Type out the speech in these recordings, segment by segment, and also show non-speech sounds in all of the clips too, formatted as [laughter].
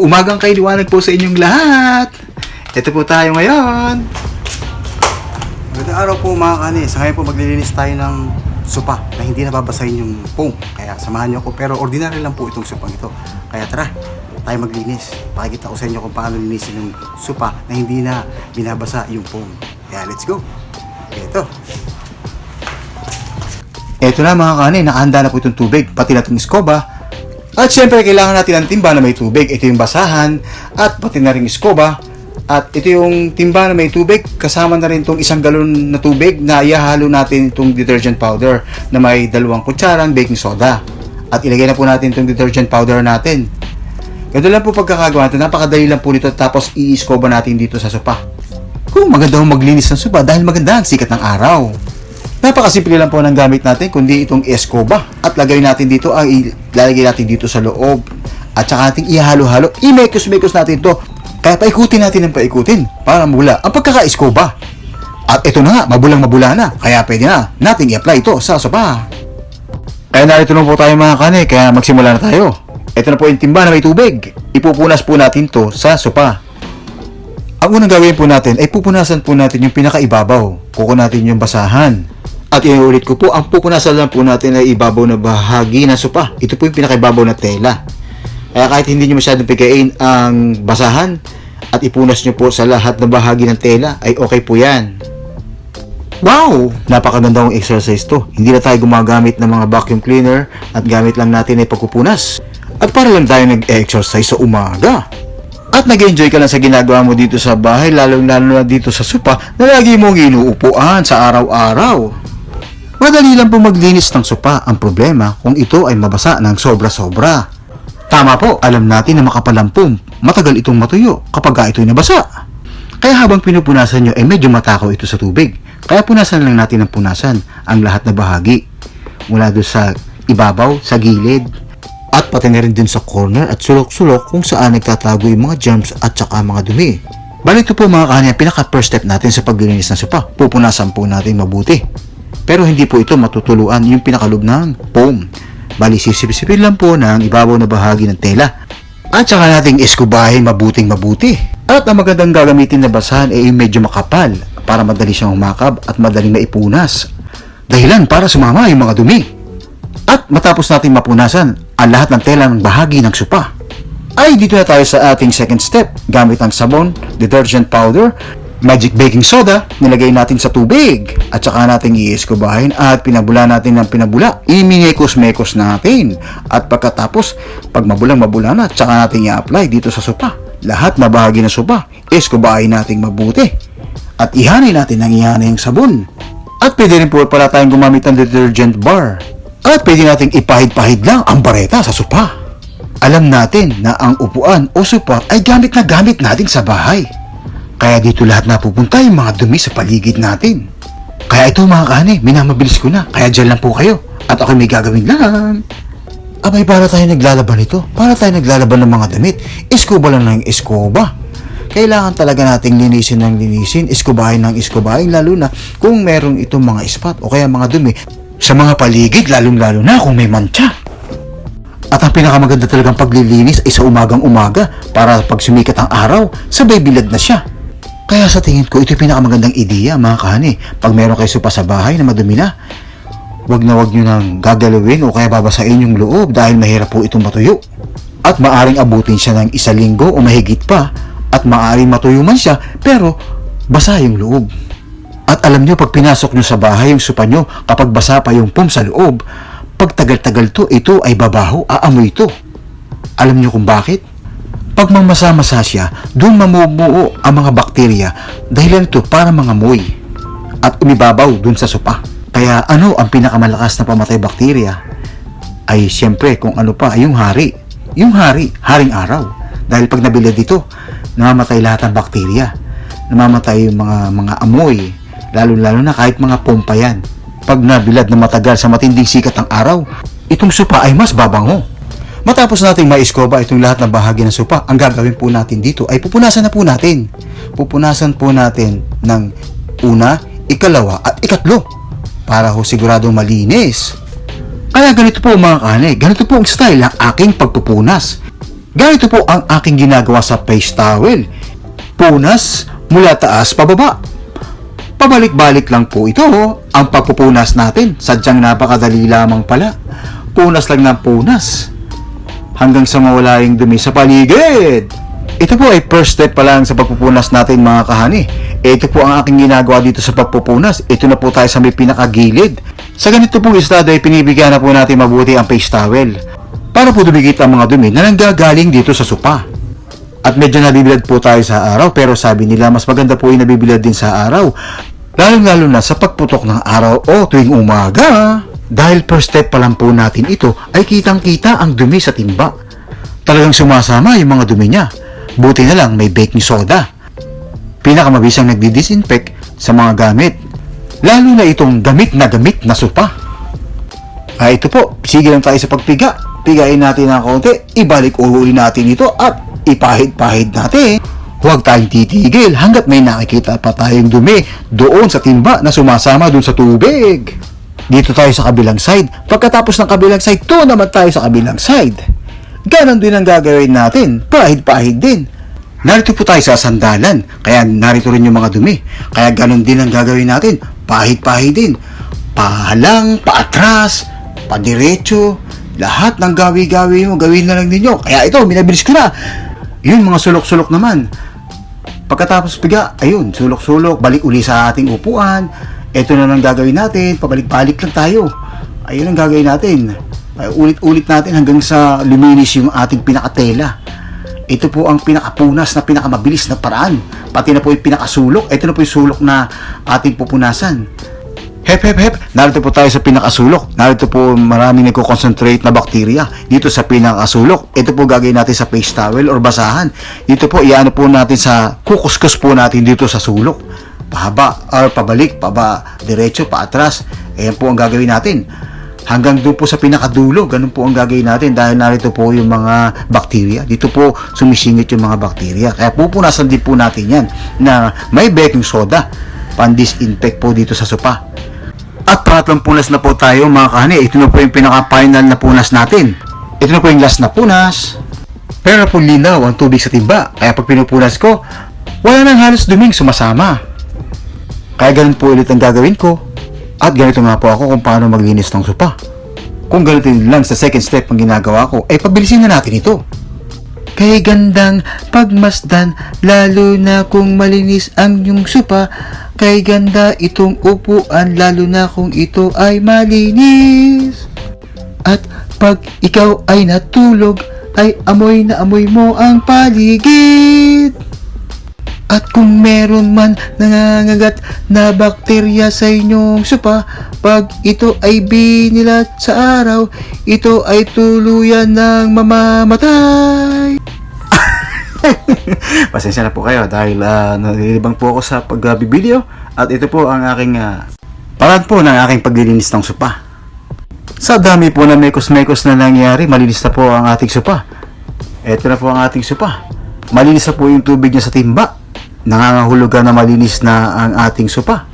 umagang kay liwanag po sa inyong lahat. Ito po tayo ngayon. Magandang araw po mga kanis. Ngayon po maglilinis tayo ng supa na hindi nababasahin yung foam. Kaya samahan niyo ako. Pero ordinary lang po itong supang ito. Kaya tara, tayo maglinis. Pakikita ko sa inyo kung paano linisin yung supa na hindi na binabasa yung foam. Kaya let's go. Ito. Ito na mga kanin, nakahanda na po itong tubig, pati na itong iskoba. At syempre, kailangan natin ng timba na may tubig. Ito yung basahan, at pati na rin iskoba. At ito yung timba na may tubig, kasama na rin itong isang galon na tubig na ihahalo natin itong detergent powder na may dalawang kutsarang baking soda. At ilagay na po natin itong detergent powder natin. Ganito lang po pagkakagawa natin, napakadali lang po nito tapos i-iskoba natin dito sa sopa. Kung maganda maglinis ng sopa dahil maganda ang sikat ng araw. Napakasimple lang po ng gamit natin kundi itong escoba at lagay natin dito ang ilalagay natin dito sa loob. At saka natin ihalo-halo. Imekos-mekos natin to. Kaya paikutin natin ng paikutin para mula ang pagkaka-escoba at ito na nga mabulang mabula na. Kaya pwede na natin i-apply ito sa sopa. Kaya narito na po tayo mga kane kaya magsimula na tayo. Ito na po yung timba na may tubig. Ipupunas po natin to sa sopa. Ang unang gawin po natin ay pupunasan po natin yung pinakaibabaw. Kuko natin yung basahan. At inuulit ko po, ang pupunasan lang po natin ay ibabaw na bahagi ng sopa. Ito po yung pinakaibabaw na tela. Kaya kahit hindi nyo masyadong pigain ang basahan at ipunas nyo po sa lahat ng bahagi ng tela, ay okay po yan. Wow! Napakaganda ng exercise to. Hindi na tayo gumagamit ng mga vacuum cleaner at gamit lang natin ay pagpupunas. At para lang tayo nag-exercise sa umaga. At nag-enjoy ka lang sa ginagawa mo dito sa bahay, lalong-lalo na dito sa sopa na lagi mong inuupuan sa araw-araw. Madali lang po maglinis ng sopa. Ang problema kung ito ay mabasa ng sobra-sobra. Tama po, alam natin na makapalampong. Matagal itong matuyo kapag ka ito'y nabasa. Kaya habang pinupunasan nyo ay medyo matakaw ito sa tubig. Kaya punasan lang natin ng punasan ang lahat na bahagi. Mula doon sa ibabaw, sa gilid, at pati na rin din sa corner at sulok-sulok kung saan nagtatago yung mga germs at saka mga dumi. Bali ito po mga kanya, pinaka first step natin sa paglilinis ng sopa. Pupunasan po natin mabuti. Pero hindi po ito matutuluan yung pinakalob ng foam. Bali sisipsipin lang po ng ibabaw na bahagi ng tela. At saka nating eskubahin mabuting mabuti. At ang magandang gagamitin na basahan ay medyo makapal para madali siyang humakab at madaling maipunas. Dahilan para sumama yung mga dumi. At matapos natin mapunasan ang lahat ng tela ng bahagi ng supa, ay dito na tayo sa ating second step. Gamit ang sabon, detergent powder, magic baking soda, nilagay natin sa tubig. At saka natin iiskubahin at pinabula natin ng pinabula. Imingekos-mekos natin. At pagkatapos, pag mabulang-mabula na, tsaka natin i-apply dito sa supa. Lahat na bahagi ng supa, iskubahin natin mabuti. At ihanay natin ng ihanay ang sabon. At pwede rin po pala tayong gumamit ng detergent bar. At pwede nating ipahid-pahid lang ang bareta sa sopa. Alam natin na ang upuan o sopa ay gamit na gamit natin sa bahay. Kaya dito lahat napupunta yung mga dumi sa paligid natin. Kaya ito mga kane, minamabilis ko na. Kaya dyan lang po kayo. At ako may gagawin lang. Abay, para tayo naglalaban ito. Para tayo naglalaban ng mga damit. Iskoba lang ng iskoba. Kailangan talaga nating linisin ng linisin, iskubahin ng iskubahin, lalo na kung merong itong mga spot o kaya mga dumi sa mga paligid, lalong-lalo na kung may mantsa. At ang pinakamaganda talagang paglilinis ay sa umagang umaga para pag sumikat ang araw, sabay bilad na siya. Kaya sa tingin ko, ito yung pinakamagandang ideya mga kahani. Pag meron kayo supa sa bahay na madumi na, wag na wag nyo nang gagalawin o kaya babasain yung loob dahil mahirap po itong matuyo. At maaring abutin siya ng isa linggo o mahigit pa at maaring matuyo man siya pero basa yung loob. At alam nyo, pag pinasok nyo sa bahay yung supa nyo, kapag basa pa yung pum sa loob, pag tagal-tagal to, ito ay babaho, aamoy ito. Alam nyo kung bakit? Pag mamasa-masa siya, doon mamumuo ang mga bakterya dahilan ito para mga moy at umibabaw doon sa supa. Kaya ano ang pinakamalakas na pamatay bakterya? Ay siyempre kung ano pa, yung hari. Yung hari, haring araw. Dahil pag nabilad dito, namamatay lahat ng bakterya. Namamatay yung mga mga amoy, lalo-lalo na kahit mga pompa yan. Pag nabilad na matagal sa matinding sikat ng araw, itong supa ay mas babango. Matapos nating maiskoba itong lahat ng bahagi ng supa, ang gagawin po natin dito ay pupunasan na po natin. Pupunasan po natin ng una, ikalawa at ikatlo para ho siguradong malinis. Kaya ganito po mga kane, ganito po ang style ng aking pagpupunas. Ganito po ang aking ginagawa sa face towel. Punas mula taas pababa. Pabalik-balik lang po ito ang pagpupunas natin. Sadyang napakadali lamang pala. Punas lang ng punas. Hanggang sa mawala yung dumi sa paligid. Ito po ay first step pa lang sa pagpupunas natin mga kahani. Ito po ang aking ginagawa dito sa pagpupunas. Ito na po tayo sa may pinakagilid. Sa ganito pong estado ay pinibigyan na po natin mabuti ang face towel. Para po dumigit ang mga dumi na nanggagaling dito sa sopa. At medyo nabibilad po tayo sa araw pero sabi nila mas maganda po yung nabibilad din sa araw. Lalo-lalo na sa pagputok ng araw o tuwing umaga. Dahil first step pa lang po natin ito ay kitang-kita ang dumi sa timba. Talagang sumasama yung mga dumi niya. Buti na lang may baking soda. Pinakamabisang nagdi-disinfect sa mga gamit. Lalo na itong gamit na gamit na sopa. Ah, ito po, sige lang tayo sa pagpiga. Pigain natin ng konti, ibalik uli natin ito at ipahid-pahid natin. Huwag tayong titigil hanggat may nakikita pa tayong dumi doon sa timba na sumasama doon sa tubig. Dito tayo sa kabilang side. Pagkatapos ng kabilang side, to naman tayo sa kabilang side. Ganon din ang gagawin natin. Pahid-pahid din. Narito po tayo sa sandalan, kaya narito rin yung mga dumi. Kaya ganon din ang gagawin natin. Pahid-pahid din. Pahalang, paatras, padiretso, lahat ng gawi-gawi mo, gawin na lang ninyo. Kaya ito, minabilis ko na. Yun, mga sulok-sulok naman. Pagkatapos piga, ayun, sulok-sulok, balik uli sa ating upuan. Ito na lang gagawin natin, pabalik-balik lang tayo. Ayun ang gagawin natin. Ulit-ulit natin hanggang sa luminis yung ating pinakatela. Ito po ang pinakapunas na pinakamabilis na paraan. Pati na po yung pinakasulok. Ito na po yung sulok na ating pupunasan. Hep, hep, hep. Narito po tayo sa pinakasulok. Narito po maraming nagko-concentrate na bakterya. Dito sa pinakasulok. Ito po gagawin natin sa face towel or basahan. Dito po, iano po natin sa kukuskus po natin dito sa sulok. Pahaba or pabalik, paba, diretso, paatras. Ayan po ang gagawin natin. Hanggang doon po sa pinakadulo, ganun po ang gagawin natin dahil narito po yung mga bakterya. Dito po sumisingit yung mga bakterya. Kaya pupunasan din po natin yan na may baking soda. Pan-disinfect po dito sa sopa. At pangatlong punas na po tayo mga kahani. Ito na po yung pinaka-final na punas natin. Ito na po yung last na punas. Pero po linaw ang tubig sa timba. Kaya pag pinupunas ko, wala nang halos duming sumasama. Kaya ganun po ulit ang gagawin ko. At ganito nga po ako kung paano maglinis ng sopa. Kung ganito lang sa second step ang ginagawa ko, eh pabilisin na natin ito. Kay gandang pagmasdan, lalo na kung malinis ang yung supa. Kay ganda itong upuan, lalo na kung ito ay malinis. At pag ikaw ay natulog, ay amoy na amoy mo ang paligid. At kung meron man nangangagat na bakterya sa inyong supa, pag ito ay binilat sa araw, ito ay tuluyan ng mamamatay. [laughs] Pasensya na po kayo dahil uh, nalilibang po ako sa pagbibilyo at ito po ang aking uh, paraan po ng aking paglilinis ng supa. Sa dami po na mekos-mekos na nangyari, malinis na po ang ating supa. Ito na po ang ating supa. Malinis na po yung tubig niya sa timba. Nangangahulugan na malinis na ang ating supa.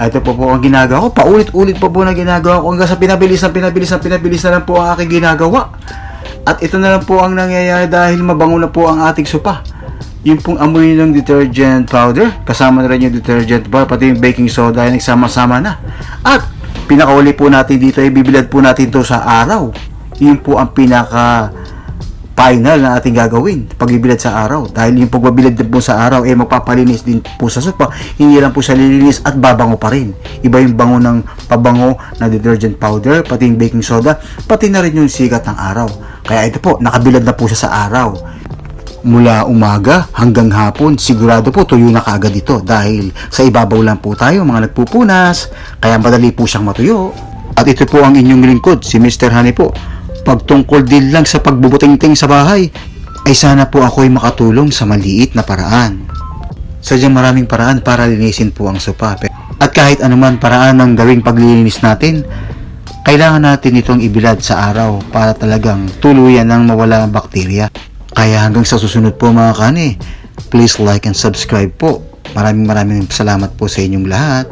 Ah, Ito po po ang ginagawa ko. Paulit-ulit po po na ginagawa ko hanggang sa pinabilis na pinabilis na pinabilis na lang po ang aking ginagawa. At ito na lang po ang nangyayari dahil mabango na po ang ating supa. Yung pong amoy ng detergent powder, kasama na rin yung detergent bar, pati yung baking soda ay nagsama-sama na. At pinakauli po natin dito ay bibilad po natin to sa araw. Yun po ang pinaka final na ating gagawin pagbibilad sa araw. Dahil yung pagbabilad po sa araw eh magpapalinis din po sa sopa. Hindi lang po siya lilinis at babango pa rin. Iba yung bango ng pabango na detergent powder pati yung baking soda pati na rin yung sigat ng araw. Kaya ito po nakabilad na po siya sa araw. Mula umaga hanggang hapon sigurado po tuyo na kaagad ito dahil sa ibabaw lang po tayo mga nagpupunas. Kaya madali po siyang matuyo. At ito po ang inyong lingkod si Mr. Honey po pagtungkol din lang sa pagbubutingting sa bahay, ay sana po ako'y makatulong sa maliit na paraan. Sadyang maraming paraan para linisin po ang sopa. At kahit anuman paraan ng gawing paglilinis natin, kailangan natin itong ibilad sa araw para talagang tuluyan ng mawala ang bakterya. Kaya hanggang sa susunod po mga kani, please like and subscribe po. Maraming maraming salamat po sa inyong lahat.